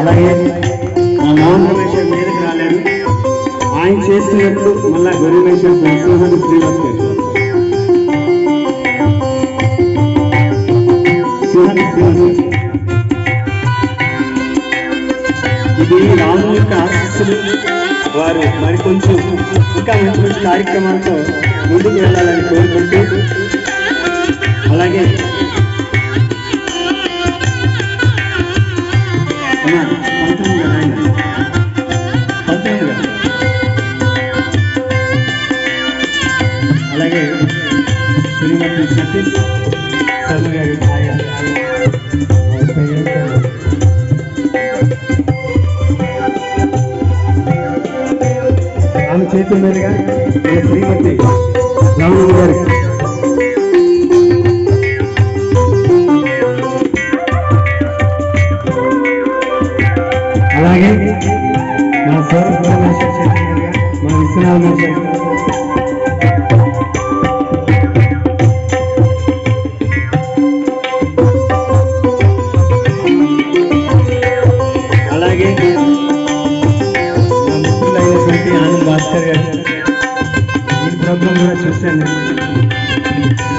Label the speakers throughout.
Speaker 1: అలాగే మా మోహన్ రమేష్ మీదకి రాలేదు. ఆయన చేసినట్టు మళ్ళా గొర్రెమేష్ నరసింహన్ శ్రీనివాస్ గారు శ్రీనివాస్ గారు. ఇది రాము యొక్క ఆశీస్సులు. వారు మరికొంచెం ఇంకా మంచి మంచి కార్యక్రమాలతో ముందుకు వెళ్ళాలని కోరుకుంటూ అలాగే అలాగే శ్రీమతి సతీష్ శర్మ గారు ఆయన ఆమె చేతి మీదుగా మన శ్రీమతి అలాగే మా సౌరభ్ పరమేశ్వర్ చేతి మీదుగా మన విశ్వనాథ మహేశ్వర్ అలాగే మా మిత్రులైనటువంటి ఆనంద్ భాస్కర్ గారు ఈ ప్రోగ్రాం కూడా చూశాను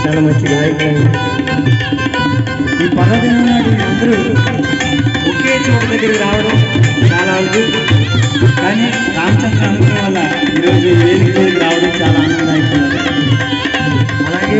Speaker 1: చాలా మంచి గాయకులు ఈ పర్వదినం నాడు అందరూ ఒకే చోట దగ్గరికి రావడం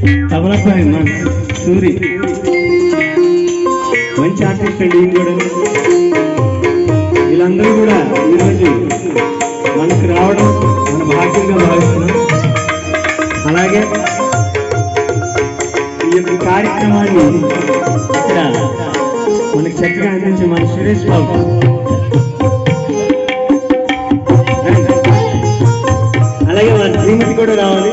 Speaker 1: తబలపై మన సూరి. మంచి ఆర్టిస్ట్ అండి ఈయన కూడా. వీళ్ళందరూ కూడా ఈరోజు మనకు రావడం మన భాగ్యంగా భావిస్తున్నాం. అలాగే ఈ యొక్క కార్యక్రమాన్ని ఇక్కడ మనకు చక్కగా అందించే మన సురేష్ బాబు. అలాగే మన శ్రీమతి కూడా రావాలి.